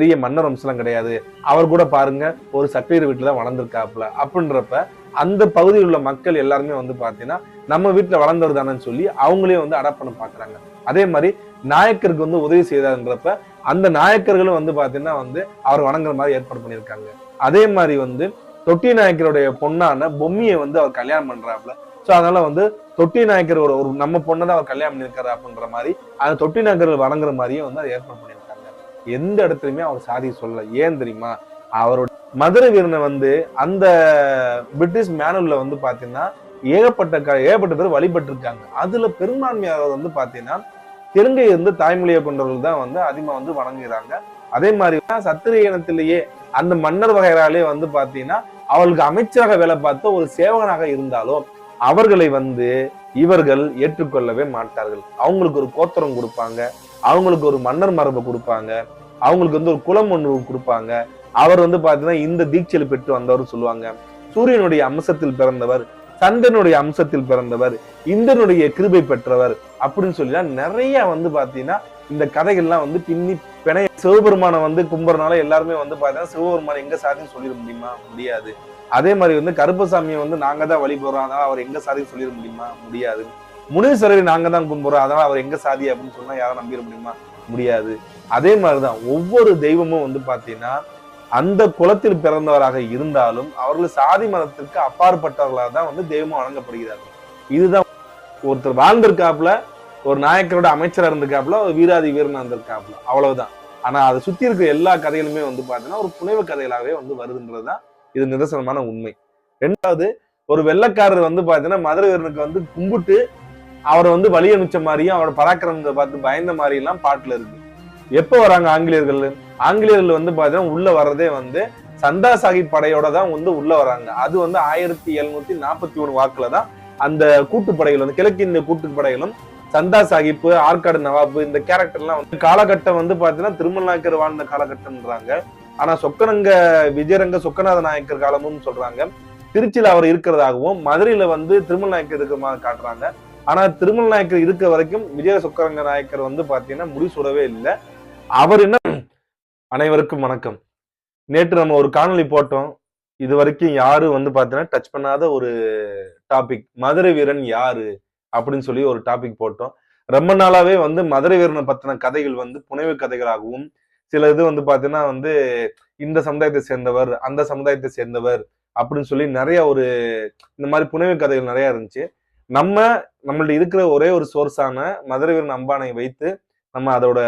பெரிய மன்னர் வம்சம்லாம் கிடையாது. அவர் கூட பாருங்க ஒரு சட்டியர் வீட்டுல தான் வளர்ந்துருக்காப்புல. அப்படின்றப்ப அந்த பகுதியில் உள்ள மக்கள் எல்லாருமே வந்து பாத்தீங்கன்னா நம்ம வீட்டுல வளர்ந்தவர் தானேன்னு சொல்லி அவங்களே வந்து அடாப்ட் பண்ண பாக்குறாங்க. அதே மாதிரி நாயக்கருக்கு வந்து உதவி செய்தாருன்றப்ப அந்த நாயக்கர்களும் வந்து பாத்தீங்கன்னா வந்து அவர் வணங்குற மாதிரி ஏற்பாடு பண்ணியிருக்காங்க. அதே மாதிரி வந்து தொட்டி நாயக்கருடைய பொண்ணான பொம்மியை வந்து அவர் கல்யாணம் பண்றாப்புல. சோ அதனால வந்து தொட்டி நாயக்கர் ஒரு ஒரு நம்ம பொண்ணை தான் அவர் கல்யாணம் பண்ணியிருக்காரு அப்படின்ற மாதிரி அந்த தொட்டி நாயக்கர்கள் வணங்குற மாதிரியே வந்து அதை ஏற்பாடு பண்ணியிருக்காங்க. எந்த இடத்துலையுமே அவர் சாதி சொல்லல. ஏன் தெரியுமா? அவரோட மதுரை வீரனை வந்து அந்த பிரிட்டிஷ் மேனுவல்ல வந்து பாத்தீங்கன்னா ஏகப்பட்ட க- ஏகப்பட்ட பேர் வழிபட்டு இருக்காங்க அதுல பெரும்பான்மையாக வந்து பாத்தீங்கன்னா தெலுங்கை இருந்து தாய்மொழியை கொண்டவர்கள் தான் வந்து அதிகமா வந்து வணங்குகிறாங்க. அதே மாதிரி தான் சத்திரிய இனத்திலேயே அந்த மன்னர் வகைராலே வந்து பாத்தீங்கன்னா அவளுக்கு அமைச்சராக வேலை பார்த்த ஒரு சேவகனாக இருந்தாலும் அவர்களை வந்து இவர்கள் ஏற்றுக்கொள்ளவே மாட்டார்கள். அவங்களுக்கு ஒரு கோத்திரம் கொடுப்பாங்க. அவங்களுக்கு ஒரு மன்னர் மரபு கொடுப்பாங்க. அவங்களுக்கு வந்து ஒரு குலம் ஒன்று கொடுப்பாங்க. அவர் வந்து பாத்தீங்கன்னா இந்த தீட்சையில் பெற்று வந்தவர் சொல்லுவாங்க. சூரியனுடைய அம்சத்தில் பிறந்தவர் சந்திரனுடைய அம்சத்தில் பிறந்தவர் இந்திரனுடைய கிருபை பெற்றவர் அப்படின்னு சொல்லிலாம் நிறைய வந்து பாத்தீங்கன்னா இந்த கதைகள்லாம் வந்து பின்னி பிணைய சிவபெருமானை வந்து கும்புறனால எல்லாருமே வந்து பாத்தீங்கன்னா சிவபெருமான எங்க சாதின்னு சொல்லிட முடியுமா? முடியாது. அதே மாதிரி வந்து கருப்பசாமியை வந்து நாங்க தான் வழிபடுறோம் அதனால அவர் எங்க சாதின்னு சொல்லிட முடியுமா? முடியாது. முனீஸ்வரரை நாங்க தான் கும்புறோம் அதனால அவர் எங்க சாதி அப்படின்னு சொன்னா யாரும் நம்பிட முடியுமா? முடியாது. அதே மாதிரிதான் ஒவ்வொரு தெய்வமும் வந்து பாத்தீங்கன்னா அந்த குலத்தில் பிறந்தவராக இருந்தாலும் அவர்கள் சாதி மதத்திற்கு அப்பாற்பட்டவர்களாக தான் வந்து தெய்வம் வழங்கப்படுகிறார்கள் இதுதான் ஒருத்தர் வாழ்ந்திருக்காப்புல ஒரு நாயக்கரோட அமைச்சரா இருந்திருக்காப்புல ஒரு வீராதி வீரனாக இருந்திருக்காப்புல அவ்வளவுதான். ஆனா அதை சுத்தி இருக்கிற எல்லா கதைகளுமே வந்து பாத்தீங்கன்னா ஒரு புனைவு கதைகளாகவே வந்து வருதுன்றதுதான் இது நிதர்சனமான உண்மை. ரெண்டாவது ஒரு வெள்ளைக்காரர் வந்து பாத்தீங்கன்னா மதுரை வீரனுக்கு வந்து கும்பிட்டு அவரை வந்து வழி அனுப்பிச்ச மாதிரியும் அவரோட பராக்கிரமத்தை பார்த்து பயந்த மாதிரியெல்லாம் பாட்டில் பாட்டுல இருக்கு. எப்போ வராங்க ஆங்கிலேயர்கள்? ஆங்கிலேயர்கள் வந்து பார்த்தீங்கன்னா உள்ள வர்றதே வந்து சந்தா சாஹிப் படையோட தான் வந்து உள்ள வராங்க. அது வந்து ஆயிரத்தி எழுநூத்தி நாற்பத்தி ஒன்று வாக்குல தான் அந்த கூட்டுப்படைகள் வந்து கிழக்கிந்திய கூட்டுப்படைகளும் சந்தா சாஹிப் ஆற்காடு நவாபு இந்த கேரக்டர்லாம் வந்து காலகட்டம் வந்து பார்த்தீங்கன்னா திருமல் நாயக்கர் வாழ்ந்த காலகட்டம்ன்றாங்க. ஆனா சொக்கரங்க விஜயரங்க சொக்கநாத நாயக்கர் காலமும் சொல்றாங்க. திருச்சியில் அவர் இருக்கிறதாகவும் மதுரையில வந்து திருமல் நாயக்கர் இருக்கிற மாதிரி காட்டுறாங்க. ஆனா திருமல் நாயக்கர் இருக்க வரைக்கும் விஜய சொக்கரங்க நாயக்கர் வந்து பாத்தீங்கன்னா முடிசூடவே இல்லை. அவர் என்ன? அனைவருக்கும் வணக்கம். நேற்று நம்ம ஒரு காணொளி போட்டோம். இது வரைக்கும் யாரு வந்து பார்த்தீங்கன்னா டச் பண்ணாத ஒரு டாபிக் மதுரை வீரன் யாரு? அப்படின்னு சொல்லி ஒரு டாபிக் போட்டோம். ரொம்ப நாளாவே வந்து மதுரை வீரனை பத்தின கதைகள் வந்து புனைவு கதைகளாகவும் சில இது வந்து பார்த்தீங்கன்னா வந்து இந்த சமுதாயத்தை சேர்ந்தவர் அந்த சமுதாயத்தை சேர்ந்தவர் அப்படின்னு சொல்லி நிறைய ஒரு இந்த மாதிரி புனைவு கதைகள் நிறைய இருந்துச்சு. நம்ம நம்மள்ட்ட இருக்கிற ஒரே ஒரு சோர்ஸான மதுரை வீரன் அம்பானை வைத்து நம்ம அதோட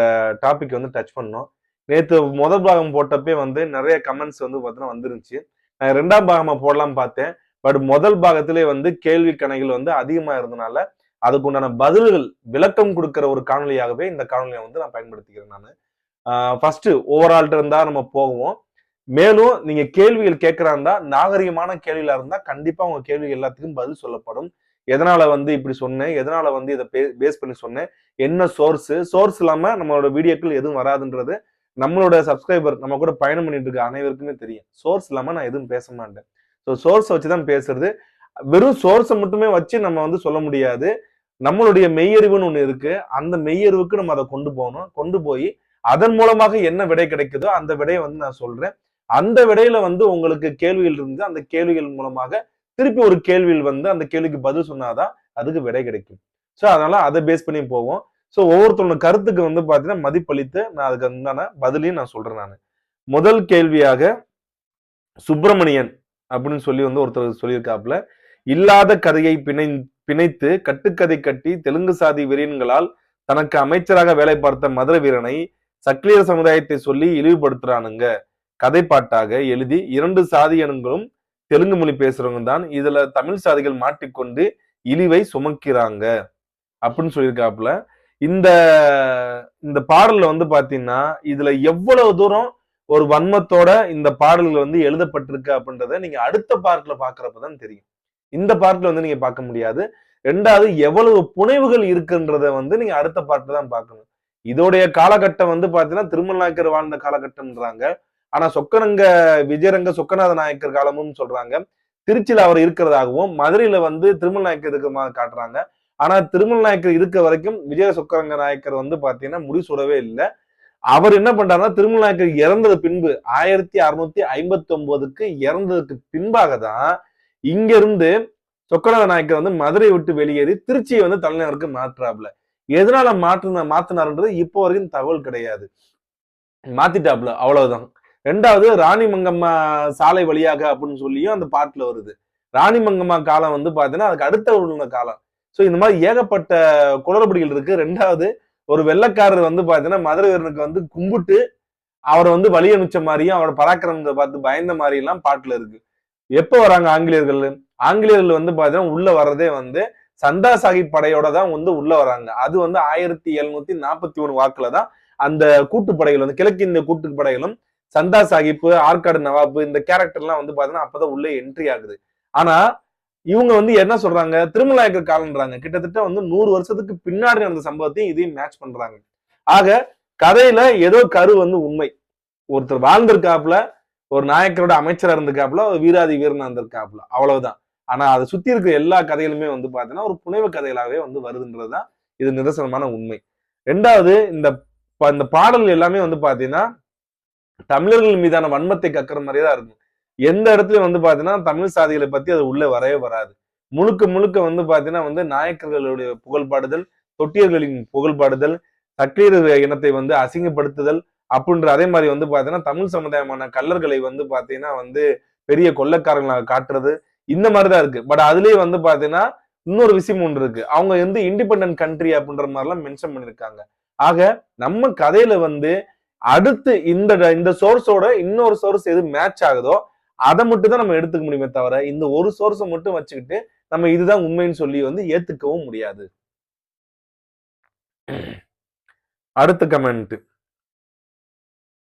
டாபிக் வந்து டச் பண்ணோம் நேற்று முதல் பாகம் போட்டப்பே வந்து நிறைய கமெண்ட்ஸ் வந்து பார்த்தீங்கன்னா வந்துருந்துச்சு. நான் ரெண்டாம் பாகமாக போடலாம் பார்த்தேன். பட் முதல் பாகத்திலே வந்து கேள்வி கணைகள் வந்து அதிகமாக இருந்தனால அதுக்கு உண்டான பதில்கள் விளக்கம் கொடுக்குற ஒரு காணொலியாகவே இந்த காணொலியை வந்து நான் பயன்படுத்திக்கிறேன் நான். ஃபர்ஸ்ட் ஓவரால்ட்டு இருந்தால் நம்ம போவோம் மேலும் நீங்க கேள்விகள் கேட்கறா இருந்தா நாகரிகமான கேள்விகளா இருந்தா கண்டிப்பா உங்க கேள்வி எல்லாத்துக்கும் பதில் சொல்லப்படும். எதனால வந்து இப்படி சொன்னேன்? எதனால வந்து இதை பேஸ் பண்ணி சொன்னேன்? என்ன சோர்ஸ் சோர்ஸ் இல்லாம நம்மளோட வீடியோக்கள் எதுவும் வராதுன்றது நம்மளோட சப்ஸ்கிரைபர் நம்ம கூட பயணம் பண்ணிட்டு இருக்க அனைவருக்குமே தெரியும். சோர்ஸ் இல்லாம நான் எதுவும் பேச மாட்டேன். ஸோ சோர்ஸ் வச்சுதான் பேசுறது. வெறும் சோர்ஸை மட்டுமே வச்சு நம்ம வந்து சொல்ல முடியாது. நம்மளுடைய மெய்யறிவுன்னு ஒண்ணு இருக்கு. அந்த மெய்யறிவுக்கு நம்ம அதை கொண்டு போகணும். கொண்டு போய் அதன் மூலமாக என்ன விடை கிடைக்குதோ அந்த விடையை வந்து நான் சொல்றேன். அந்த விடையில வந்து உங்களுக்கு கேள்விகள் இருந்து அந்த கேள்விகள் மூலமாக திருப்பி ஒரு கேள்வியில் வந்து அந்த கேள்விக்கு பதில் சொன்னாதான் அதுக்கு விடை கிடைக்கும். ஸோ அதனால அதை பேஸ் பண்ணி போவோம். ஸோ ஒவ்வொருத்தரோட கருத்துக்கு வந்து பார்த்தீங்கன்னா மதிப்பளித்து நான் அதுக்கு உண்டான பதிலையும் நான் சொல்றேன் நான். முதல் கேள்வியாக சுப்பிரமணியன் அப்படின்னு சொல்லி வந்து ஒருத்தர் சொல்லியிருக்காப்புல இல்லாத கதையை பிணை பிணைத்து கட்டுக்கதை கட்டி தெலுங்கு சாதி வெறியன்களால் தனக்கு அமைச்சராக வேலை பார்த்த மதுரை வீரனை சக்லியர் சமுதாயத்தை சொல்லி இழிவுபடுத்துறானுங்க. கதைப்பாட்டாக எழுதி இரண்டு சாதியனுங்களும் தெலுங்கு மொழி பேசுறவங்க தான் இதுல தமிழ் சாதிகள் மாட்டிக்கொண்டு இழிவை சுமக்கிறாங்க அப்படின்னு சொல்லியிருக்காப்புல. இந்த இந்த பாடல்ல வந்து பாத்தீங்கன்னா இதுல எவ்வளவு தூரம் ஒரு வன்மத்தோட இந்த பாடல்கள் வந்து எழுதப்பட்டிருக்கு அப்படின்றத நீங்க அடுத்த பார்ட்ல பாக்குறப்பதான் தெரியும். இந்த பார்ட்ல வந்து நீங்க பார்க்க முடியாது. ரெண்டாவது எவ்வளவு புனைவுகள் இருக்குன்றத வந்து நீங்க அடுத்த பார்ட்ல தான் பார்க்கணும். இதோடைய காலகட்டம் வந்து பாத்தீங்கன்னா திருமல் நாயக்கர் வாழ்ந்த காலகட்டம்ன்றாங்க. ஆனா சொக்கரங்க விஜயரங்க சொக்கநாத நாயக்கர் காலமும் சொல்றாங்க. திருச்சியில அவர் இருக்கிறதாகவும் மதுரையில வந்து திருமல் நாயக்கர் இருக்கிற மாதிரி காட்டுறாங்க. ஆனா திருமல் நாயக்கர் இருக்க வரைக்கும் விஜய சொக்கரங்க நாயக்கர் வந்து பாத்தீங்கன்னா முடிசூடவே இல்லை. அவர் என்ன பண்றாருன்னா திருமல் நாயக்கர் இறந்தது பின்பு ஆயிரத்தி அறுநூத்தி ஐம்பத்தி ஒன்பதுக்கு இறந்ததுக்கு பின்பாக தான் இங்க இருந்து சொக்கநாத நாயக்கர் வந்து மதுரை விட்டு வெளியேறி திருச்சியை வந்து தலைநகருக்கு மாற்றுறாப்ல எதனால மாற்றுன மாத்தினாருன்றது இப்போ வரைக்கும் தகவல் கிடையாது. மாத்திட்டாப்ல அவ்வளவுதான். ரெண்டாவது ராணி மங்கம்மா சாலை வழியாக அப்படின்னு சொல்லியும் அந்த பாட்டுல வருது. ராணி மங்கம்மா காலம் வந்து பாத்தீங்கன்னா அதுக்கு அடுத்த உள்ள காலம். சோ இந்த மாதிரி ஏகப்பட்ட குளறுபடிகள் இருக்கு. ரெண்டாவது ஒரு வெள்ளக்காரர் வந்து பாத்தீங்கன்னா மதுரை வீரனுக்கு வந்து கும்பிட்டு அவரை வந்து வழி அனுப்பிச்ச மாதிரியும் அவரோட பராக்கிரமத்தை பார்த்து பயந்த மாதிரி எல்லாம் பாட்டுல இருக்கு. எப்போ வராங்க ஆங்கிலேயர்கள்? ஆங்கிலேயர்கள் வந்து பாத்தீங்கன்னா உள்ள வர்றதே வந்து சந்தா சாஹிப் படையோட தான் வந்து உள்ள வராங்க. அது வந்து ஆயிரத்தி எழுநூத்தி நாற்பத்தி ஒன்று வாக்குல தான் அந்த கூட்டுப்படைகள் வந்து கிழக்கிந்திய கூட்டுப்படைகளும் சந்தா சாஹிப் ஆற்காடு நவாப் இந்த கேரக்டர்லாம் வந்து பாத்தீங்கன்னா அப்பதான் உள்ளே என்ட்ரி ஆகுது. ஆனா இவங்க வந்து என்ன சொல்றாங்க? திருமலாயக்கர் காலன்றாங்க கிட்டத்தட்ட வந்து நூறு வருஷத்துக்கு பின்னாடி நடந்த சம்பவத்தையும் இதையும் மேட்ச் பண்றாங்க. ஆக கதையில ஏதோ கரு வந்து உண்மை. ஒருத்தர் வாழ்ந்திருக்காப்புல ஒரு நாயக்கரோட அமைச்சரா இருந்திருக்காப்புல ஒரு வீராதி வீரனா இருந்திருக்காப்புல. அவ்வளவுதான். ஆனா அதை சுத்தி இருக்கிற எல்லா கதைகளுமே வந்து பாத்தீங்கன்னா ஒரு புனைவு கதைகளாகவே வந்து வருதுன்றதுதான் இது நிதர்சனமான உண்மை. ரெண்டாவது இந்த ப- இந்த பாடல் எல்லாமே வந்து பாத்தீங்கன்னா தமிழர்கள் மீதான வன்மத்தை கக்கிற மாதிரியே தான் இருக்கும். எந்த இடத்துலயும் வந்து பாத்தீங்கன்னா தமிழ் சாதிகளை பத்தி அது உள்ள வரவே வராது. முழுக்க முழுக்க வந்து பாத்தீங்கன்னா வந்து நாயக்கர்களுடைய புகழ்பாடுதல் தொட்டியர்களின் புகழ்பாடுதல் சக்கீர இனத்தை வந்து அசிங்கப்படுத்துதல் அப்படின்ற அதே மாதிரி வந்து பாத்தீங்கன்னா தமிழ் சமுதாயமான கல்லர்களை வந்து பாத்தீங்கன்னா வந்து பெரிய கொள்ளக்காரங்களாக காட்டுறது இந்த மாதிரிதான் இருக்கு. பட் அதுலயே வந்து பாத்தீங்கன்னா இன்னொரு விஷயம் ஒன்று இருக்கு. அவங்க வந்து இண்டிபெண்டன்ட் கண்ட்ரி அப்படின்ற மாதிரிலாம் மென்ஷன் பண்ணிருக்காங்க. ஆக நம்ம கதையில வந்து அடுத்து இந்த இந்த சோர்ஸோட இன்னொரு சோர்ஸ் எது மேட்ச் ஆகுதோ அதை மட்டும் தான் நம்ம எடுத்துக்க முடியுமே தவிர இந்த ஒரு சோர்ஸை மட்டும் வச்சுக்கிட்டு நம்ம இதுதான் உண்மைன்னு சொல்லி வந்து ஏத்துக்கவும் முடியாது. அடுத்த கமெண்ட்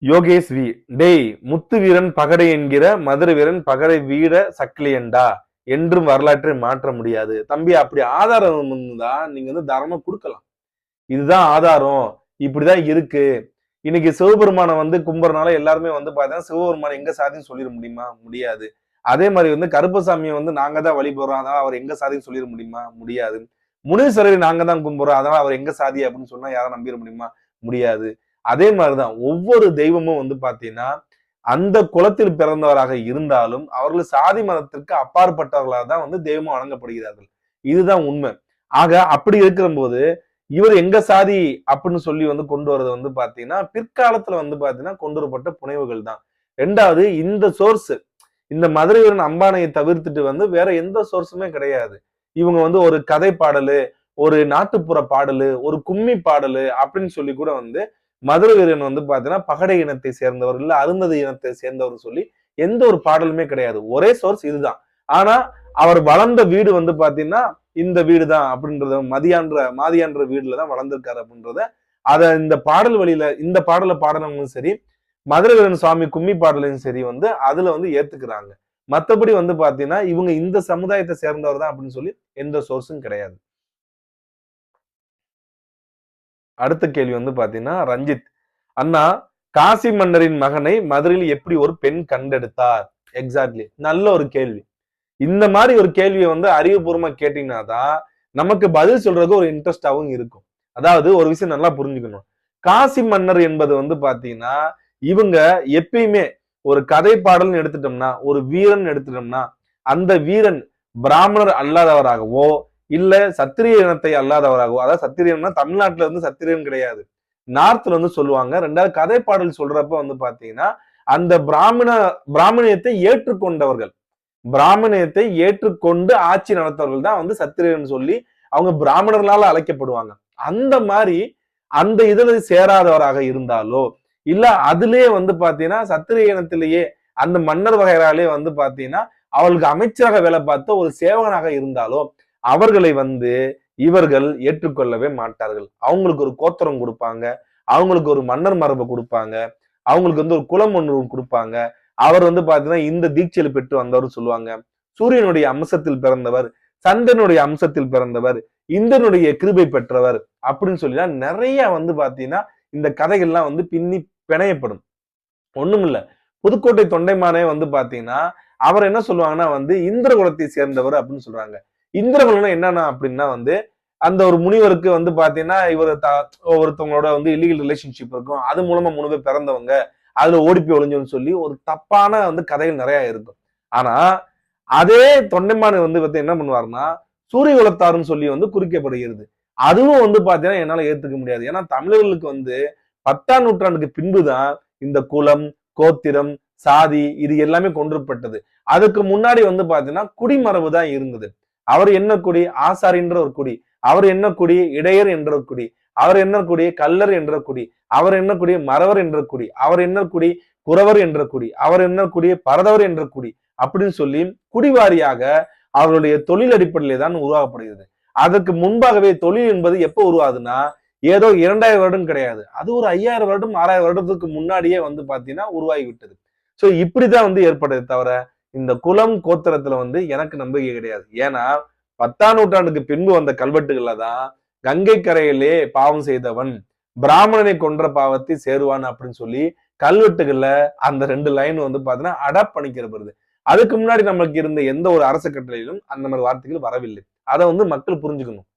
யோகேஷ் வி டேய் முத்து வீரன் பகடை என்கிற மதுரை வீரன் பகடை வீர சக்லியண்டா என்றும் வரலாற்றை மாற்ற முடியாது. தம்பி அப்படி ஆதாரம் இருந்தா நீங்க வந்து தாராளமா கொடுக்கலாம். இதுதான் ஆதாரம். இப்படிதான் இருக்கு. இன்னைக்கு சிவபெருமானை வந்து கும்புறனால எல்லாருமே வந்து பார்த்தீங்கன்னா சிவபெருமான் எங்க சாதின்னு சொல்லிட முடியுமா? முடியாது. அதே மாதிரி வந்து கருப்பசாமியை வந்து நாங்க தான் வழிபடுறோம் அதனால அவர் எங்க சாதின்னு சொல்லிட முடியுமா? முடியாது. முனீஸ்வரரை நாங்க தான் கும்புறோம். அதனால அவர் எங்க சாதி அப்படின்னு சொன்னா யாரும் நம்பிட முடியுமா? முடியாது. அதே மாதிரிதான் ஒவ்வொரு தெய்வமும் வந்து பாத்தீங்கன்னா அந்த குலத்தில் பிறந்தவராக இருந்தாலும் அவர்கள் சாதி மதத்திற்கு அப்பாற்பட்டவர்களாக தான் வந்து தெய்வம் வழங்கப்படுகிறார்கள் இதுதான் உண்மை. ஆக அப்படி இருக்கிற போது இவர் எங்க சாதி அப்படின்னு சொல்லி வந்து கொண்டு வரது வந்து பாத்தீங்கன்னா பிற்காலத்துல வந்து பாத்தீங்கன்னா கொண்டு வரப்பட்ட புனைவுகள் தான். ரெண்டாவது இந்த சோர்ஸ் இந்த மதுரை வீரன் அம்பானையை தவிர்த்துட்டு வந்து வேற எந்த சோர்ஸுமே கிடையாது. இவங்க வந்து ஒரு கதை பாடலு ஒரு நாட்டுப்புற பாடலு ஒரு கும்மி பாடலு அப்படின்னு சொல்லி கூட வந்து மதுரை வீரன் வந்து பாத்தீங்கன்னா பகடை இனத்தை சேர்ந்தவர் இல்ல அருந்ததி இனத்தை சேர்ந்தவர் சொல்லி எந்த ஒரு பாடலுமே கிடையாது. ஒரே சோர்ஸ் இதுதான். ஆனா அவர் வளர்ந்த வீடு வந்து பாத்தீங்கன்னா இந்த வீடு தான் அப்படின்றத மதியான்ற மாதியான்ற வீடுல தான் வளர்ந்திருக்காரு அப்படின்றத அதை இந்த பாடல் வழியில இந்த பாடலை பாடினவங்களும் சரி மதுரவீரன் சுவாமி கும்மி பாடலையும் சரி வந்து அதுல வந்து ஏத்துக்கிறாங்க. மத்தபடி வந்து பாத்தீங்கன்னா இவங்க இந்த சமுதாயத்தை சேர்ந்தவர் தான் அப்படின்னு சொல்லி எந்த சோர்ஸும் கிடையாது. அடுத்த கேள்வி வந்து பாத்தீங்கன்னா ரஞ்சித். அண்ணா காசி மன்னரின் மகனை மதுரையில் எப்படி ஒரு பெண் கண்டெடுத்தார்? எக்ஸாக்ட்லி நல்ல ஒரு கேள்வி. இந்த மாதிரி ஒரு கேள்வியை வந்து அறிவுபூர்வமா கேட்டீங்கன்னா தான் நமக்கு பதில் சொல்றதுக்கு ஒரு இன்ட்ரெஸ்டாகவும் இருக்கும். அதாவது ஒரு விஷயம் நல்லா புரிஞ்சுக்கணும். காசி மன்னர் என்பது வந்து பாத்தீங்கன்னா இவங்க எப்பயுமே ஒரு கதை பாடல்னு எடுத்துட்டோம்னா ஒரு வீரன் எடுத்துட்டோம்னா அந்த வீரன் பிராமணர் அல்லாதவராகவோ இல்ல சத்திரிய இனத்தை அல்லாதவராகவோ அதாவது சத்திரியன்னா தமிழ்நாட்டுல வந்து சத்திரியன் கிடையாது. நார்த்ல வந்து சொல்லுவாங்க. ரெண்டாவது கதை பாடல் சொல்றப்ப வந்து பாத்தீங்கன்னா அந்த பிராமண பிராமணியத்தை ஏற்றுக்கொண்டவர்கள். பிராமணியத்தை ஏற்றுக்கொண்டு ஆட்சி நடத்தவர்கள் தான் வந்து சத்திரியன் சொல்லி அவங்க பிராமணர்களால அழைக்கப்படுவாங்க. அந்த மாதிரி அந்த இதுல சேராதவராக இருந்தாலோ இல்ல அதுலயே வந்து பாத்தீங்கன்னா சத்திரிய இனத்திலேயே அந்த மன்னர் வகையாலே வந்து பாத்தீங்கன்னா அவளுக்கு அமைச்சராக வேலை பார்த்த ஒரு சேவகனாக இருந்தாலோ அவர்களை வந்து இவர்கள் ஏற்றுக்கொள்ளவே மாட்டார்கள். அவங்களுக்கு ஒரு கோத்திரம் கொடுப்பாங்க அவங்களுக்கு ஒரு மன்னர் மரபை கொடுப்பாங்க அவங்களுக்கு வந்து ஒரு குலம் ஒன்று கொடுப்பாங்க அவர் வந்து பாத்தீங்கன்னா இந்த தீட்சையில் பெற்று வந்தவர் சொல்லுவாங்க. சூரியனுடைய அம்சத்தில் பிறந்தவர் சந்திரனுடைய அம்சத்தில் பிறந்தவர் இந்திரனுடைய கிருபை பெற்றவர் அப்படின்னு சொல்லிதான் நிறைய வந்து பாத்தீங்கன்னா இந்த கதைகள்லாம் வந்து பின்னி பிணையப்படும். ஒண்ணும் இல்ல. புதுக்கோட்டை தொண்டைமானே வந்து பாத்தீங்கன்னா அவர் என்ன சொல்லுவாங்கன்னா வந்து இந்திரகுலத்தை சேர்ந்தவர் அப்படின்னு சொல்றாங்க. இந்திரகுலம்னா என்னன்னா அப்படின்னா வந்து அந்த ஒரு முனிவருக்கு வந்து பாத்தீங்கன்னா இவர் ஒருத்தவங்களோட வந்து இல்லீகல் ரிலேஷன்ஷிப் இருக்கும். அது மூலமா மூணு பேர் பிறந்தவங்க. அதுல ஓடி போய் ஒளிஞ்சோன்னு சொல்லி ஒரு தப்பான வந்து கதைகள் நிறைய இருக்கும். ஆனா அதே தொண்டைமான் வந்து வந்து என்ன பண்ணுவாருன்னா சூரிய குலத்தாருன்னு சொல்லி வந்து குறிக்கப்படுகிறது. அதுவும் வந்து பாத்தீங்கன்னா என்னால ஏத்துக்க முடியாது. ஏன்னா தமிழர்களுக்கு வந்து பத்தாம் நூற்றாண்டுக்கு பின்புதான் இந்த குலம் கோத்திரம் சாதி இது எல்லாமே கொண்டுப்பட்டது அதுக்கு முன்னாடி வந்து பாத்தீங்கன்னா குடிமரபு தான் இருந்தது. அவர் என்ன குடி? ஆசாரின்ற ஒரு குடி. அவர் என்ன குடி? இடையர் என்ற ஒரு குடி. அவர் என்னக்கூடிய கல்லர் என்ற குடி அவர் என்னக்கூடிய மறவர் என்ற குடி அவர் என்ன குறவர் என்ற குடி அவர் என்னக்கூடிய பரதவர் என்ற குடி அப்படின்னு சொல்லி குடிவாரியாக அவர்களுடைய தொழில் அடிப்படையிலே தான் உருவாக்கப்படுகிறது. அதற்கு முன்பாகவே தொழில் என்பது எப்போ உருவாகுதுன்னா ஏதோ இரண்டாயிரம் வருடம் கிடையாது. அது ஒரு ஐயாயிரம் வருடம் ஆறாயிரம் வருடத்துக்கு முன்னாடியே வந்து பாத்தீங்கன்னா உருவாகி விட்டது சோ இப்படிதான் வந்து ஏற்பட்டது தவிர இந்த குலம் கோத்திரத்துல வந்து எனக்கு நம்பிக்கை கிடையாது. ஏன்னா பத்தாம் நூற்றாண்டுக்கு பின்பு வந்த கல்வெட்டுகள்ல தான் கங்கை கரையிலே பாவம் செய்தவன் பிராமணனை கொன்ற பாவத்தை சேருவான் அப்படின்னு சொல்லி கல்வெட்டுகள்ல அந்த ரெண்டு லைன் வந்து பாத்தீங்கன்னா அடாப்ட் பண்ணிக்கிறப்படுது. அதுக்கு முன்னாடி நம்மளுக்கு இருந்த எந்த ஒரு அரசு கட்டளையிலும் அந்த மாதிரி வார்த்தைகள் வரவில்லை. அதை வந்து மக்கள் புரிஞ்சுக்கணும்.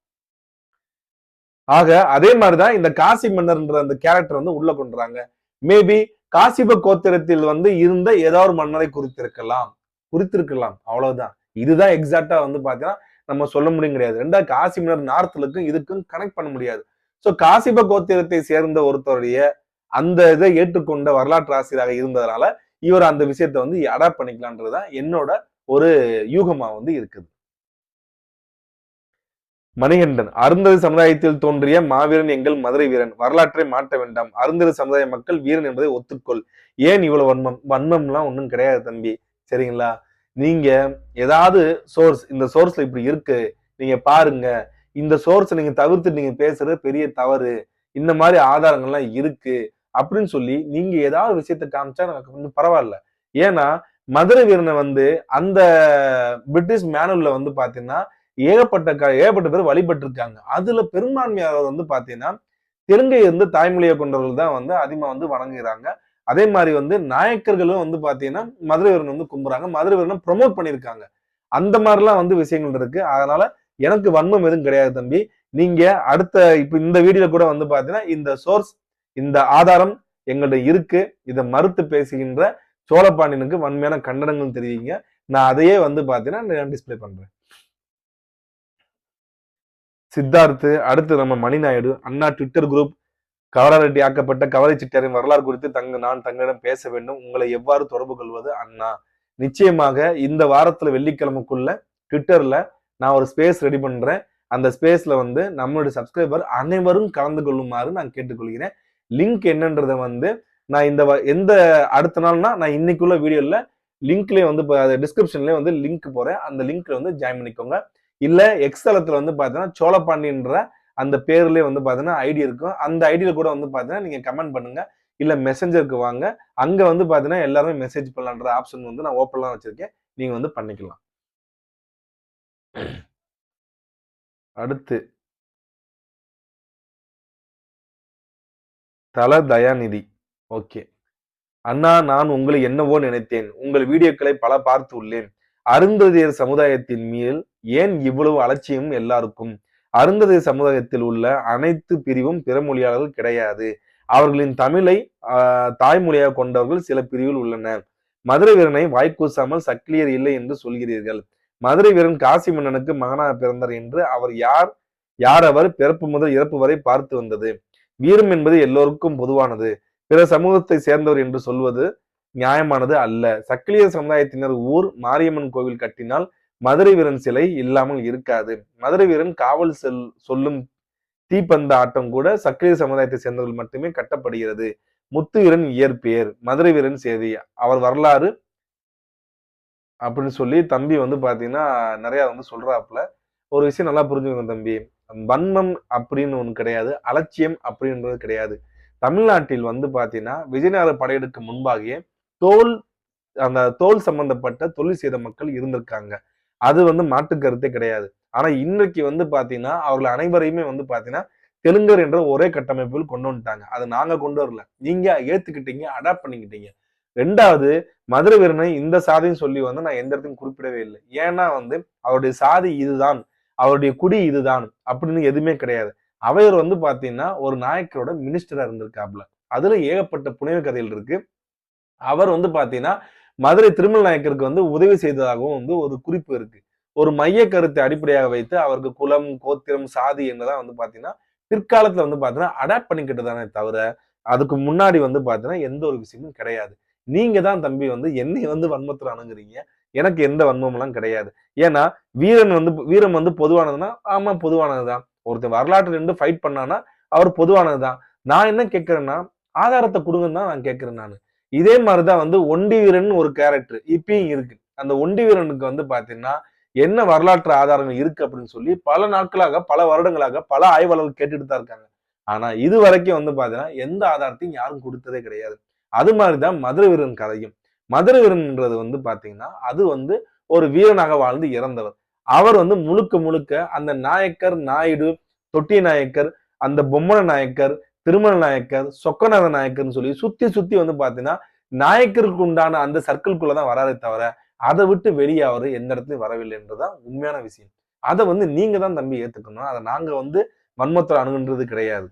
ஆக அதே மாதிரிதான் இந்த காசி மன்னர்ன்ற அந்த கேரக்டர் வந்து உள்ள கொண்டுறாங்க. மேபி காசிப கோத்திரத்தில் வந்து இருந்த ஏதோ ஒரு மன்னரை குறித்திருக்கலாம். குறித்திருக்கலாம். அவ்வளவுதான். இதுதான் எக்ஸாக்டா வந்து பாத்தீங்கன்னா நம்ம சொல்ல முடியும் கிடையாது. ரெண்டாவது காசி மன்னர் நார்த்லுக்கும் இதுக்கும் கனெக்ட் பண்ண முடியாது. சோ காசிப கோத்திரத்தை சேர்ந்த ஒருத்தருடைய அந்த இதை ஏற்றுக்கொண்ட வரலாற்று ஆசிரியராக இருந்ததுனால இவர் அந்த விஷயத்த வந்து அடாப்ட் பண்ணிக்கலான்றதுதான் என்னோட ஒரு யூகமா வந்து இருக்குது. மணிகண்டன் அருந்ததி சமுதாயத்தில் தோன்றிய மாவீரன் எங்கள் மதுரை வீரன். வரலாற்றை மாற்ற வேண்டாம். அருந்ததி சமுதாய மக்கள் வீரன் என்பதை ஒத்துக்கொள். ஏன் இவ்வளவு வன்மம்? வன்மம்லாம் ஒன்றும் கிடையாது தம்பி. சரிங்களா? நீங்க ஏதாவது சோர்ஸ் இந்த சோர்ஸ்ல இப்படி இருக்கு நீங்க பாருங்க. இந்த சோர்ஸ் நீங்க தவிர்த்து நீங்க பேசுறது பெரிய தவறு. இந்த மாதிரி ஆதாரங்கள்லாம் இருக்கு. அப்படின்னு சொல்லி நீங்க ஏதாவது விஷயத்த காமிச்சா எனக்கு கொஞ்சம் பரவாயில்ல. ஏன்னா மதுரை வீரனை வந்து அந்த பிரிட்டிஷ் மேனுவல்ல வந்து பாத்தீங்கன்னா ஏகப்பட்ட க ஏகப்பட்ட பேர் வழிபட்டு இருக்காங்க அதுல பெரும்பான்மையாளர் வந்து பாத்தீங்கன்னா தெலுங்கை வந்து தாய்மொழியை கொண்டவர்கள் தான் வந்து அதிகமா வந்து வணங்குகிறாங்க. அதே மாதிரி வந்து நாயக்கர்களும் வந்து பாத்தீங்கன்னா மதுரை வீரன் வந்து கும்புறாங்க. மதுரை வீரனை ப்ரொமோட் பண்ணியிருக்காங்க. அந்த மாதிரிலாம் வந்து விஷயங்கள் இருக்கு. அதனால எனக்கு வன்மம் எதுவும் கிடையாது தம்பி. நீங்க அடுத்த இப்ப இந்த வீடியோ கூட வந்து பாத்தீங்கன்னா இந்த சோர்ஸ் இந்த ஆதாரம் எங்கள்கிட்ட இருக்கு. இதை மறுத்து பேசுகின்ற சோழபாண்டியனுக்கு வன்மையான கண்டனங்கள் தெரிவிங்க. நான் அதையே வந்து பாத்தீங்கன்னா டிஸ்பிளே பண்றேன். சித்தார்த்து அடுத்து நம்ம மணிநாயுடு அண்ணா ட்விட்டர் குரூப் கவராரெட்டி ஆக்கப்பட்ட கவலை சிட்டியாரின் வரலாறு குறித்து தங்க நான் தங்களிடம் பேச வேண்டும். உங்களை எவ்வாறு தொடர்பு கொள்வது? அண்ணா. நிச்சயமாக இந்த வாரத்துல வெள்ளிக்கிழமைக்குள்ள ட்விட்டர்ல நான் ஒரு ஸ்பேஸ் ரெடி பண்றேன். அந்த ஸ்பேஸ்ல வந்து நம்மளுடைய சப்ஸ்கிரைபர் அனைவரும் கலந்து கொள்ளுமாறு நான் கேட்டுக்கொள்கிறேன். லிங்க் என்னன்றதை வந்து நான் இந்த வ- எந்த அடுத்த நாள்னா நான் இன்னைக்குள்ள வீடியோல லிங்க்லயே வந்து டிஸ்கிரிப்ஷன்லயே வந்து லிங்க் போறேன். அந்த லிங்க்ல வந்து ஜாயின் பண்ணிக்கோங்க. இல்ல எக்ஸலத்துல வந்து பாத்தீங்கன்னா சோழபாண்டியன்ற அந்த பேர்லயே வந்து பாத்தீங்கன்னா ஐடி இருக்கும். அந்த ஐடியில கூட வந்து பாத்தீங்கன்னா நீங்க கமெண்ட் பண்ணுங்க. இல்ல மெசஞ்சருக்கு வாங்க. அங்க வந்து பாத்தீங்கன்னா எல்லாருமே மெசேஜ் பண்ணலான்ற ஆப்ஷன் வந்து நான் ஓப்பன்லாம் வச்சிருக்கேன். நீங்க வந்து பண்ணிக்கலாம். அடுத்து. தல தயாநிதி. ஓகே. அண்ணா நான் உங்களை என்னவோ நினைத்தேன். உங்கள் வீடியோக்களை பல பார்த்து உள்ளேன். அருந்ததியர் சமுதாயத்தின் மேல் ஏன் இவ்வளவு அலட்சியம் எல்லாருக்கும்? அருந்ததியர் சமுதாயத்தில் உள்ள அனைத்து பிரிவும் பிற மொழியாளர்கள் கிடையாது. அவர்களின் தமிழை தாய்மொழியாக கொண்டவர்கள் சில பிரிவில் உள்ளனர். மதுரை வீரனை வாய்க்கூசாமல் சக்கிலியர் இல்லை என்று சொல்கிறீர்கள். மதுரை வீரன் காசி மன்னனுக்கு மகனாக பிறந்தார் என்று அவர் யார் யார் அவர் பிறப்பு முதல் இறப்பு வரை பார்த்து வந்தது. வீரம் என்பது எல்லோருக்கும் பொதுவானது. பிற சமூகத்தை சேர்ந்தவர் என்று சொல்வது நியாயமானது அல்ல. சக்கிலியர் சமுதாயத்தினர் ஊர் மாரியம்மன் கோவில் கட்டினால் மதுரை வீரன் சிலை இல்லாமல் இருக்காது. மதுரை வீரன் காவல் செல் சொல்லும் தீப்பந்த ஆட்டம் கூட சக்கிலியர் சமுதாயத்தை சேர்ந்தவர்கள் மட்டுமே கட்டப்படுகிறது. முத்து வீரன் இயற்பெயர் மதுரை வீரன் சேதி அவர் வரலாறு அப்படின்னு சொல்லி தம்பி வந்து பாத்தீங்கன்னா நிறைய வந்து சொல்றாப்புல. ஒரு விஷயம் நல்லா புரிஞ்சுக்கணும் தம்பி. வன்மம் அப்படின்னு ஒண்ணு கிடையாது அலட்சியம் அப்படின்றது கிடையாது. தமிழ்நாட்டில் வந்து பாத்தீங்கன்னா விஜயநகர படையெடுக்கு முன்பாகவே தோல் அந்த தோல் சம்பந்தப்பட்ட தொழில் செய்த மக்கள் இருந்திருக்காங்க. அது வந்து மாற்று கருத்தே கிடையாது. ஆனா இன்னைக்கு வந்து பாத்தீங்கன்னா அவர்கள் அனைவரையுமே வந்து பாத்தீங்கன்னா தெலுங்கர் என்ற ஒரே கட்டமைப்பில் கொண்டு வந்துட்டாங்க. அது நாங்க கொண்டு வரல. நீங்க ஏத்துக்கிட்டீங்க அடாப்ட் பண்ணிக்கிட்டீங்க. ரெண்டாவது மதுரை வீரனை இந்த சாதின்னு சொல்லி வந்து நான் எந்த இடத்தையும் குறிப்பிடவே இல்லை. ஏன்னா வந்து அவருடைய சாதி இதுதான். அவருடைய குடி இதுதான். அப்படின்னு எதுவுமே கிடையாது. அவையர் வந்து பாத்தீங்கன்னா ஒரு நாயக்கரோட மினிஸ்டரா இருந்திருக்காப்ல அதுல ஏகப்பட்ட புனைவு கதைகள் இருக்கு. அவர் வந்து பாத்தீங்கன்னா மதுரை திருமல் நாயக்கருக்கு வந்து உதவி செய்ததாகவும் வந்து ஒரு குறிப்பு இருக்கு. ஒரு மைய கருத்தை அடிப்படையாக வைத்து அவருக்கு குலம் கோத்திரம் சாதி என்னதான் வந்து பாத்தீங்கன்னா பிற்காலத்துல வந்து பாத்தீங்கன்னா அடாப்ட் பண்ணிக்கிட்டதானே தவிர அதுக்கு முன்னாடி வந்து பாத்தீங்கன்னா எந்த ஒரு விஷயமும் கிடையாது. நீங்க தான் தம்பி வந்து என்னை வந்து வன்மத்துல அணுகுறீங்க எனக்கு எந்த வன்மமெல்லாம் கிடையாது. ஏன்னா வீரன் வந்து வீரம் வந்து பொதுவானதுன்னா ஆமா பொதுவானதுதான். ஒருத்தர் வரலாற்று நின்று ஃபைட் பண்ணானா அவர் பொதுவானதுதான். நான் என்ன கேட்கறேன்னா ஆதாரத்தை கொடுங்கன்னு தான் நான் கேட்கறேன் நான். இதே மாதிரிதான் வந்து ஒண்டி வீரன் ஒரு கேரக்டர் இப்பயும் இருக்கு. அந்த ஒண்டி வீரனுக்கு வந்து பாத்தீங்கன்னா என்ன வரலாற்று ஆதாரங்கள் இருக்கு அப்படின்னு சொல்லி பல நாட்களாக பல வருடங்களாக பல ஆய்வாளர்கள் கேட்டுட்டு தான் இருக்காங்க. ஆனா இது வரைக்கும் வந்து பாத்தீங்கன்னா எந்த ஆதாரத்தையும் யாரும் கொடுத்ததே கிடையாது. அது மாதிரிதான் மதுரை வீரன் கதையும். மதுரை வீரன்ன்றது வந்து பாத்தீங்கன்னா அது வந்து ஒரு வீரனாக வாழ்ந்து இறந்தவர். அவர் வந்து முழுக்க முழுக்க அந்த நாயக்கர் நாயுடு தொட்டி நாயக்கர் அந்த பொம்மன நாயக்கர் திருமண நாயக்கர் சொக்கநாத நாயக்கர்னு சொல்லி சுத்தி சுத்தி வந்து பாத்தீங்கன்னா நாயக்கருக்கு உண்டான அந்த சர்க்கிள்குள்ளதான் வராதே தவிர அதை விட்டு வெளியே அவர் எந்த இடத்துலையும் வரவில்லை என்றுதான் உண்மையான விஷயம். அதை வந்து நீங்க தான் தம்பி ஏத்துக்கணும். அதை நாங்க வந்து வன்மத்தில் அணுகுன்றது கிடையாது.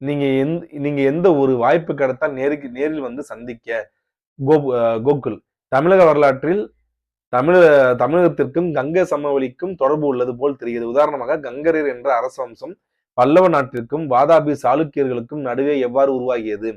நீங்க எந்த நீங்க எந்த ஒரு வாய்ப்பு கிடைத்தால் நேருக்கு நேரில் வந்து சந்திக்க. கோகுல். தமிழக வரலாற்றில் தமிழ தமிழகத்திற்கும் கங்கை சமவெளிக்கும் தொடர்பு உள்ளது போல் தெரிகிறது. உதாரணமாக கங்கரர் என்ற அரச வம்சம் பல்லவ நாட்டிற்கும் வாதாபி சாளுக்கியர்களுக்கும் நடுவே எவ்வாறு உருவாகியது?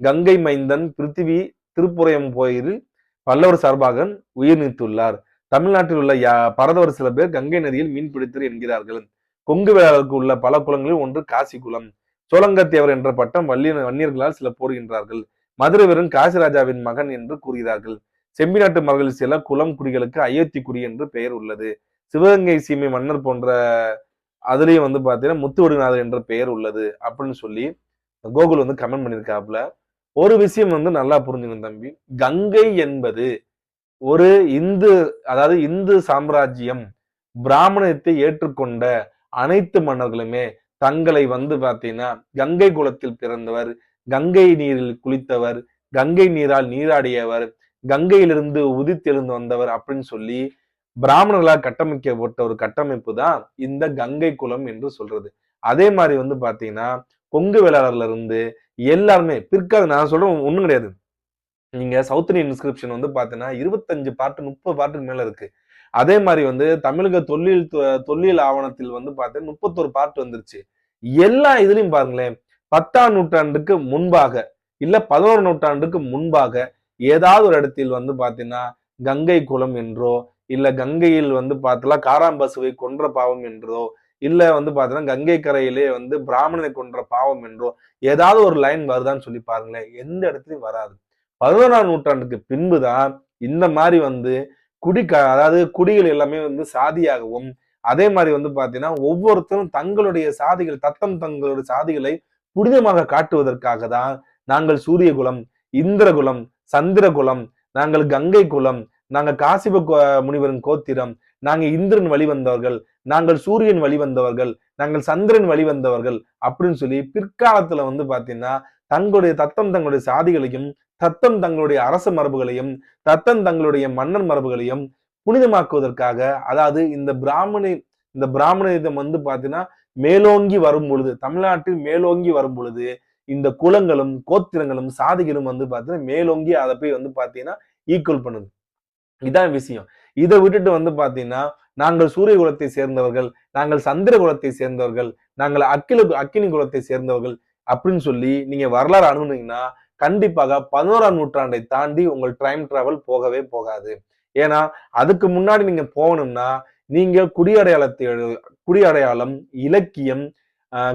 கங்கை மைந்தன் பிருத்திவி திருப்புரையம் கோயிலில் பல்லவர் சார்பாக உயிர் நீத்துள்ளார். தமிழ்நாட்டில் உள்ள பரதவர் சில பேர் கங்கை நதியில் மீன் பிடித்தர் என்கிறார்கள். கொங்கு வேளாளருக்கு உள்ள பல குளங்களில் ஒன்று காசி குளம் சோழங்கத்தேவர் என்ற பட்டம் வள்ளி வன்னியர்களால் சில போடுகின்றார்கள் மதுரை காசிராஜாவின் மகன் என்று கூறுகிறார்கள். செம்பி நாட்டு சில குளம் குடிகளுக்கு அயோத்தி குடி என்று பெயர் உள்ளது. சிவகங்கை சீமை மன்னர் போன்ற அதுலேயும் வந்து பார்த்தீங்கன்னா முத்துவடுநாதர் என்ற பெயர் உள்ளது அப்படின்னு சொல்லி கோகுல் வந்து கமெண்ட் பண்ணியிருக்காப்புல. ஒரு விஷயம் வந்து நல்லா புரிஞ்சுக்கணும் தம்பி. கங்கை என்பது ஒரு இந்து அதாவது இந்து சாம்ராஜ்யம் பிராமணத்தை ஏற்றுக்கொண்ட அனைத்து மன்னர்களுமே தங்களை வந்து பார்த்தீங்கன்னா கங்கை குலத்தில் பிறந்தவர் கங்கை நீரில் குளித்தவர் கங்கை நீரால் நீராடியவர் கங்கையிலிருந்து உதித்தெழுந்து வந்தவர் அப்படின்னு சொல்லி பிராமணர்களால் கட்டமைக்கப்பட்ட ஒரு கட்டமைப்பு தான் இந்த கங்கை குலம் என்று சொல்றது. அதே மாதிரி வந்து பாத்தீங்கன்னா கொங்கு வேளாளர்ல இருந்து எல்லாருமே பிற்கால நான் சொல்றேன் ஒண்ணும் கிடையாது. நீங்க சவுத் இந்தியன் இன்ஸ்கிரிப்ஷன் வந்து பாத்தீங்கன்னா இருபத்தஞ்சு பாட்டு முப்பது பாட்டுக்கு மேல இருக்கு. அதே மாதிரி வந்து தமிழக தொல்லியல் தொல்லியல் ஆவணத்தில் வந்து பார்த்தீங்கன்னா முப்பத்தொரு பாட்டு வந்துருச்சு. எல்லா இதுலயும் பாருங்களேன் பத்தாம் நூற்றாண்டுக்கு முன்பாக இல்ல பதினோரு நூற்றாண்டுக்கு முன்பாக ஏதாவது ஒரு இடத்தில் வந்து பாத்தீங்கன்னா கங்கை குளம் என்றோ இல்ல கங்கையில் வந்து பார்த்தலாம் காராம்பசுவை கொன்ற பாவம் என்றோ இல்ல வந்து பாத்தீங்கன்னா கங்கை கரையிலே வந்து பிராமணனை கொன்ற பாவம் என்றோ ஏதாவது ஒரு லைன் வருதான்னு சொல்லி பாருங்களேன். எந்த இடத்துலயும் வராது. பதினோராம் நூற்றாண்டுக்கு பின்புதான் இந்த மாதிரி வந்து குடி க அதாவது குடிகள் எல்லாமே வந்து சாதியாகவும் அதே மாதிரி வந்து பாத்தீங்கன்னா ஒவ்வொருத்தரும் தங்களுடைய சாதிகள் தத்தம் தங்களுடைய சாதிகளை புனிதமாக காட்டுவதற்காக தான் நாங்கள் சூரிய குலம் இந்திர குலம் சந்திர குலம் நாங்கள் கங்கை குலம் நாங்க காசிப கோ- முனிவரின் கோத்திரம் நாங்க இந்திரன் வழி வந்தவர்கள் நாங்கள் சூரியன் வழி வந்தவர்கள் நாங்கள் சந்திரன் வழி வந்தவர்கள் அப்படின்னு சொல்லி பிற்காலத்துல வந்து பாத்தீங்கன்னா தங்களுடைய தத்தம் தங்களுடைய சாதிகளையும் தத்தம் தங்களுடைய அரச மரபுகளையும் தத்தம் தங்களுடைய மன்னன் மரபுகளையும் புனிதமாக்குவதற்காக அதாவது இந்த பிராமணி இந்த பிராமணிதம் வந்து பாத்தீங்கன்னா மேலோங்கி வரும் பொழுது தமிழ்நாட்டில் மேலோங்கி வரும் பொழுது இந்த குலங்களும் கோத்திரங்களும் சாதிகளும் வந்து பாத்தீங்கன்னா மேலோங்கி அதை போய் வந்து பாத்தீங்கன்னா ஈக்குவல் பண்ணுது. இதான் விஷயம். இதை விட்டுட்டு வந்து பாத்தீங்கன்னா நாங்கள் சூரிய குலத்தை சேர்ந்தவர்கள் நாங்கள் சந்திர குலத்தை சேர்ந்தவர்கள் நாங்கள் அக்கில அக்கினி குலத்தை சேர்ந்தவர்கள் அப்படின்னு சொல்லி நீங்க வரலாறு அணுகுனீங்கன்னா கண்டிப்பாக பதினோராம் நூற்றாண்டை தாண்டி உங்கள் டைம் டிராவல் போகவே போகாது. ஏன்னா அதுக்கு முன்னாடி நீங்க போகணும்னா நீங்க குடியடையாளத்தை குடியடையாளம் இலக்கியம்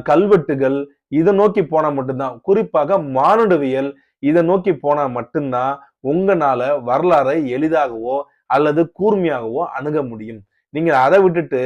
கல்வெட்டுகள் இதை நோக்கி போனா மட்டும்தான். குறிப்பாக மானுடவியல் இதை நோக்கி போனா மட்டும்தான் உங்களால வரலாறை எளிதாகவோ அல்லது கூர்மையாகவோ அணுக முடியும். நீங்க அதை விட்டுட்டு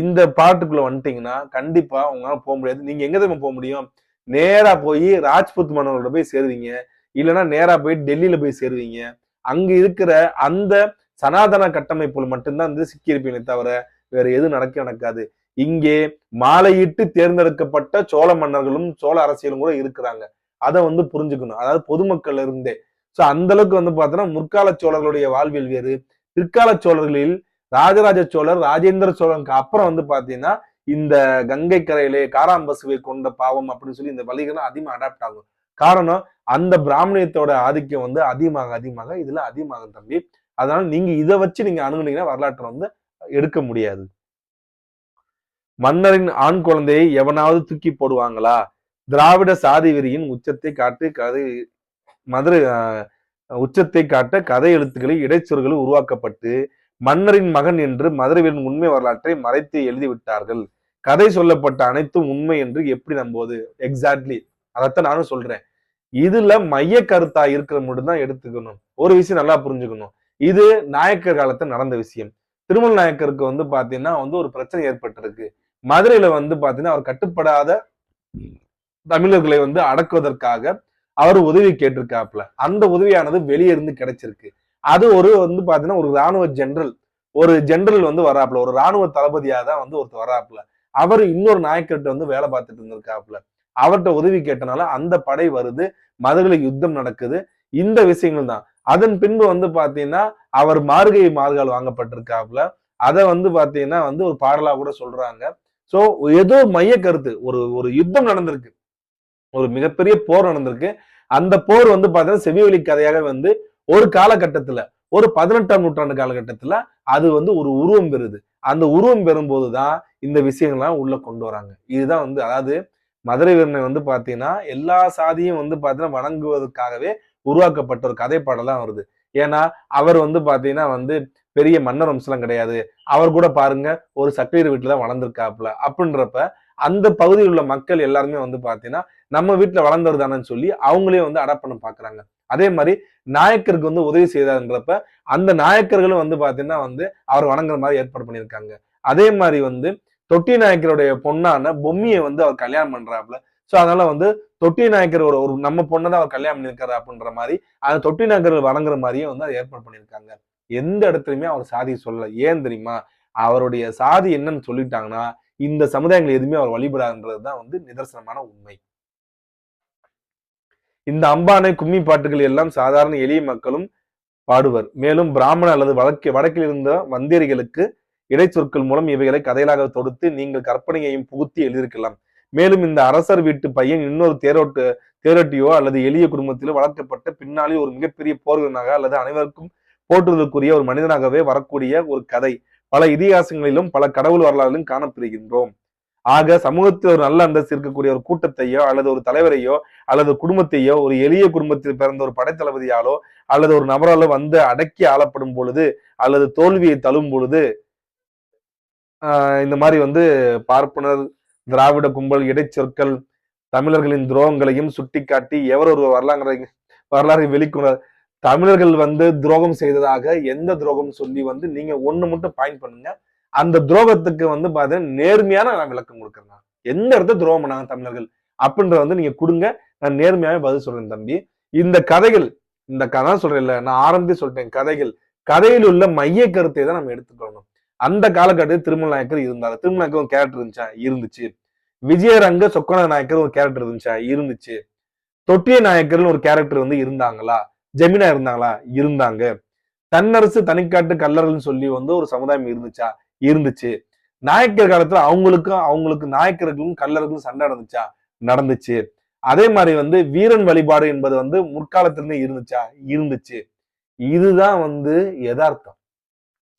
இந்த பாட்டுக்குள்ள வந்துட்டீங்கன்னா கண்டிப்பா உங்களால போக முடியாது. நீங்க எங்க தெரியுமா போக முடியும்? நேரா போய் ராஜ்புத் மன்னர்களோட போய் சேருவீங்க. இல்லைன்னா நேரா போய் டெல்லியில போய் சேருவீங்க. அங்க இருக்கிற அந்த சனாதன கட்டமைப்புல மட்டும்தான் வந்து சிக்கியிருப்பீங்களே தவிர வேற எதுவும் நடக்க நடக்காது. இங்கே மாலையிட்டு தேர்ந்தெடுக்கப்பட்ட சோழ மன்னர்களும் சோழ அரசியலும் கூட இருக்கிறாங்க. அதை வந்து புரிஞ்சுக்கணும். அதாவது பொதுமக்கள் இருந்தே சோ அந்த அளவுக்கு வந்து பார்த்தோன்னா முற்கால சோழர்களுடைய வாழ்வியல் வேறு. பிற்கால சோழர்களில் ராஜராஜ சோழர் ராஜேந்திர சோழனுக்கு அப்புறம் வந்து பாத்தீங்கன்னா இந்த கங்கை கரையிலே காராம்பசுவை கொண்ட பாவம் அப்படின்னு சொல்லி இந்த வழிகள்லாம் அதிகமாக அடாப்ட் ஆகும். காரணம் அந்த பிராமணியத்தோட ஆதிக்கம் வந்து அதிகமாக அதிகமாக இதுல அதிகமாகும் தம்பி. அதனால நீங்க இதை வச்சு நீங்க அணுகுனீங்கன்னா வரலாற்றை வந்து எடுக்க முடியாது. மன்னரின் ஆண் குழந்தையை எவனாவது தூக்கி போடுவாங்களா? திராவிட சாதி வெறியின் உச்சத்தை காட்டி கதை மதுரை உச்சத்தை காட்ட கதை எழுத்துக்களில் இடைச்சொற்கள் உருவாக்கப்பட்டு மன்னரின் மகன் என்று மதுரையின் உண்மை வரலாற்றை மறைத்து எழுதிவிட்டார்கள். கதை சொல்லப்பட்ட அனைத்தும் உண்மை என்று எப்படி நம்புவது? எக்ஸாக்ட்லி அதைத்தான் நானும் சொல்றேன். இதுல மைய கருத்தா இருக்கிற மட்டும்தான் எடுத்துக்கணும். ஒரு விஷயம் நல்லா புரிஞ்சுக்கணும். இது நாயக்கர் காலத்துல நடந்த விஷயம். திருமல் நாயக்கருக்கு வந்து பாத்தீங்கன்னா வந்து ஒரு பிரச்சனை ஏற்பட்டிருக்கு. மதுரையில வந்து பாத்தீங்கன்னா அவர் கட்டுப்படாத தமிழர்களை வந்து அடக்குவதற்காக அவர் உதவி கேட்டிருக்காப்ல அந்த உதவியானது வெளியே இருந்து கிடைச்சிருக்கு. அது ஒரு வந்து பாத்தீங்கன்னா ஒரு ராணுவ ஜெனரல் ஒரு ஜெனரல் வந்து வராப்புல. ஒரு ராணுவ தளபதியா தான் வந்து ஒருத்தர் வராப்புல. அவர் இன்னொரு நாயக்கர்கிட்ட வந்து வேலை பார்த்துட்டு இருந்திருக்காப்புல. அவர்கிட்ட உதவி கேட்டனால அந்த படை வருது மதுரையில யுத்தம் நடக்குது. இந்த விஷயங்கள் தான். அதன் பின்பு வந்து பாத்தீங்கன்னா அவர் மார்கை மார்கால் வாங்கப்பட்டிருக்காப்புல. அதை வந்து பாத்தீங்கன்னா வந்து ஒரு பாடலா கூட சொல்றாங்க. சோ ஏதோ மைய கருத்து ஒரு ஒரு யுத்தம் நடந்திருக்கு. ஒரு மிகப்பெரிய போர் நடந்திருக்கு. அந்த போர் வந்து பார்த்தீங்கன்னா செவிவெளி கதையாக வந்து ஒரு காலகட்டத்தில் ஒரு பதினெட்டாம் நூற்றாண்டு காலகட்டத்தில் அது வந்து ஒரு உருவம் பெறுது. அந்த உருவம் பெறும்போது தான் இந்த விஷயங்கள்லாம் உள்ள கொண்டு வராங்க. இதுதான் வந்து அதாவது மதுரை வீரனை வந்து பார்த்தீங்கன்னா எல்லா சாதியும் வந்து பார்த்தீங்கன்னா வணங்குவதற்காகவே உருவாக்கப்பட்ட ஒரு கதை பாடலாம் வருது. ஏன்னா அவர் வந்து பார்த்தீங்கன்னா வந்து பெரிய மன்னர் வம்சம்லாம் கிடையாது. அவர் கூட பாருங்க ஒரு சக்கரை வீட்டில் தான் வளர்ந்துருக்காப்புல. அப்படின்றப்ப அந்த பகுதியில் உள்ள மக்கள் எல்லாருமே வந்து பார்த்தீங்கன்னா நம்ம வீட்டில் வளர்ந்தவர் தானேன்னு சொல்லி அவங்களே வந்து அடாப்ட் பண்ண அதே மாதிரி நாயக்கருக்கு வந்து உதவி செய்தாருன்றப்ப அந்த நாயக்கர்களும் வந்து பார்த்தீங்கன்னா வந்து அவர் வணங்குற மாதிரி ஏற்பாடு பண்ணியிருக்காங்க. அதே மாதிரி வந்து தொட்டி நாயக்கருடைய பொண்ணான பொம்மியை வந்து அவர் கல்யாணம் பண்றாப்புல. ஸோ அதனால வந்து தொட்டி நாயக்கர் ஒரு ஒரு நம்ம பொண்ணை தான் அவர் கல்யாணம் பண்ணியிருக்காரு அப்படின்ற மாதிரி அந்த தொட்டி நாயக்கர்கள் வணங்குற மாதிரியே வந்து அதை ஏற்பாடு பண்ணியிருக்காங்க. எந்த இடத்துலையுமே அவர் சாதி சொல்லல. ஏன் தெரியுமா? அவருடைய சாதி என்னன்னு சொல்லிட்டாங்கன்னா இந்த சமுதாயங்கள் எதுவுமே அவர் வழிபடாதுன்றது தான் வந்து நிதர்சனமான உண்மை. இந்த அம்பானை கும்மி பாட்டுகள் எல்லாம் சாதாரண எளிய மக்களும் பாடுவர். மேலும் பிராமண அல்லது வடக்கு வடக்கில் இருந்த வந்தேரிகளுக்கு இடைச்சொற்கள் மூலம் இவைகளை கதைகளாக தொடுத்து நீங்கள் கற்பனையையும் புகுத்தி எழுதியிருக்கலாம். மேலும் இந்த அரசர் வீட்டு பையன் இன்னொரு தேரோட்டு தேரோட்டியோ அல்லது எளிய குடும்பத்திலோ வளர்க்கப்பட்ட பின்னாலே ஒரு மிகப்பெரிய போர்வீரனாக அல்லது அனைவருக்கும் போற்றுவதற்குரிய ஒரு மனிதனாகவே வரக்கூடிய ஒரு கதை. பல இதிகாசங்களிலும் பல கடவுள் வரலாறுகளிலும் காணப்படுகின்றோம். ஆக சமூகத்தில் ஒரு நல்ல அந்தஸ்து இருக்கக்கூடிய ஒரு கூட்டத்தையோ அல்லது ஒரு தலைவரையோ அல்லது குடும்பத்தையோ ஒரு எளிய குடும்பத்தில் பிறந்த ஒரு படைத்தளபதியாலோ அல்லது ஒரு நபராலோ வந்து அடக்கி ஆளப்படும் பொழுது அல்லது தோல்வியை தழும் பொழுது ஆஹ் இந்த மாதிரி வந்து பார்ப்பனர் திராவிட கும்பல் இடைச்சொற்கள் தமிழர்களின் துரோகங்களையும் சுட்டிக்காட்டி எவர் ஒரு வரலாறு வரலாறை வெளிக்கொணர் தமிழர்கள் வந்து துரோகம் செய்ததாக எந்த துரோகம் சொல்லி வந்து நீங்க ஒண்ணு மட்டும் பாயிண்ட் பண்ணுங்க. அந்த துரோகத்துக்கு வந்து பாத்தீங்கன்னா நேர்மையான நான் விளக்கம் கொடுக்குறேன் எந்த இடத்துல துரோகம் பண்ணாங்க தமிழர்கள்? அப்படின்ற வந்து நீங்க கொடுங்க. நான் நேர்மையாவே பதில் சொல்றேன் தம்பி. இந்த கதைகள் இந்த கதை சொல்றேன்ல நான் ஆரம்பி சொல்லிட்டேன். கதைகள் கதையில் உள்ள மைய கருத்தை தான் நம்ம எடுத்துக்கணும். அந்த காலகட்டத்தில் திருமண நாயக்கர் இருந்தாரு. திருமல் நாயக்கர் ஒரு கேரக்டர் இருந்துச்சா? இருந்துச்சு. விஜயரங்க சொக்கன நாயக்கர் ஒரு கேரக்டர் இருந்துச்சா? இருந்துச்சு. தொட்டிய நாயக்கர்னு ஒரு கேரக்டர் வந்து இருந்தாங்களா? ஜெமினா இருந்தாங்களா? இருந்தாங்க. தன்னரசு தனிக்காட்டு கல்லர்கள்னு சொல்லி வந்து ஒரு சமுதாயம் இருந்துச்சா? இருந்துச்சு. நாயக்கர் காலத்துல அவங்களுக்கும் அவங்களுக்கு நாயக்கர்களும் கல்லர்களும் சண்டை நடந்துச்சா? நடந்துச்சு. அதே மாதிரி வந்து வீரன் வழிபாடு என்பது வந்து முற்காலத்திலிருந்து இருந்துச்சா? இருந்துச்சு. இதுதான் வந்து யதார்த்தம்.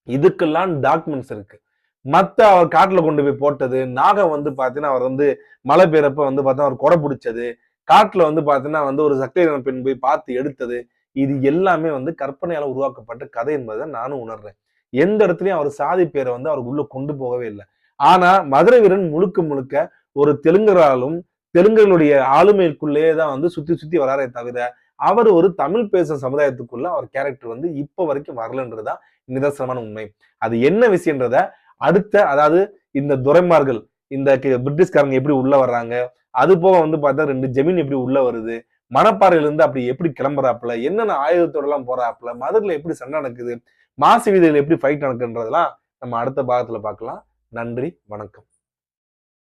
இதுக்கெல்லாம் டாக்குமெண்ட்ஸ் இருக்கு. மத்த அவர் காட்டுல கொண்டு போய் போட்டது நாகம் வந்து பாத்தீங்கன்னா அவர் வந்து மழை பெய்யறப்ப வந்து பார்த்தா அவர் கொடை பிடிச்சது காட்டுல வந்து பாத்தீங்கன்னா வந்து ஒரு சக்தி பெண் போய் பார்த்து எடுத்தது இது எல்லாமே வந்து கற்பனையால உருவாக்கப்பட்ட கதை என்பதை நானும் உணர்றேன். எந்த இடத்துலயும் அவர் சாதி பேரை வந்து அவருக்கு உள்ள கொண்டு போகவே இல்லை. ஆனா மதுரை வீரன் முழுக்க முழுக்க ஒரு தெலுங்கராலும் தெலுங்கர்களுடைய ஆளுமைக்குள்ளேயே தான் வந்து சுத்தி சுத்தி வராரே தவிர அவர் ஒரு தமிழ் பேசும் சமுதாயத்துக்குள்ள அவர் கேரக்டர் வந்து இப்ப வரைக்கும் வரலன்றதுதான் நிதர்சனமான உண்மை. அது என்ன விஷயன்றத அடுத்த அதாவது இந்த துரைமார்கள் இந்த கி- பிரிட்டிஷ்காரங்க எப்படி உள்ள வர்றாங்க அது போக வந்து பார்த்தா ரெண்டு ஜெமீன் எப்படி உள்ள வருது மணப்பாறையில இருந்து அப்படி எப்படி கிளம்புறாப்புல? என்னென்ன ஆயுதத்தோட எல்லாம் போறாப்புல? மதுரையில எப்படி சண்டை நடக்குது? மாசு வீதியில் எப்படி ஃபைட் நடக்குன்றதெல்லாம் நம்ம அடுத்த பாகத்தில் பார்க்கலாம். நன்றி வணக்கம்.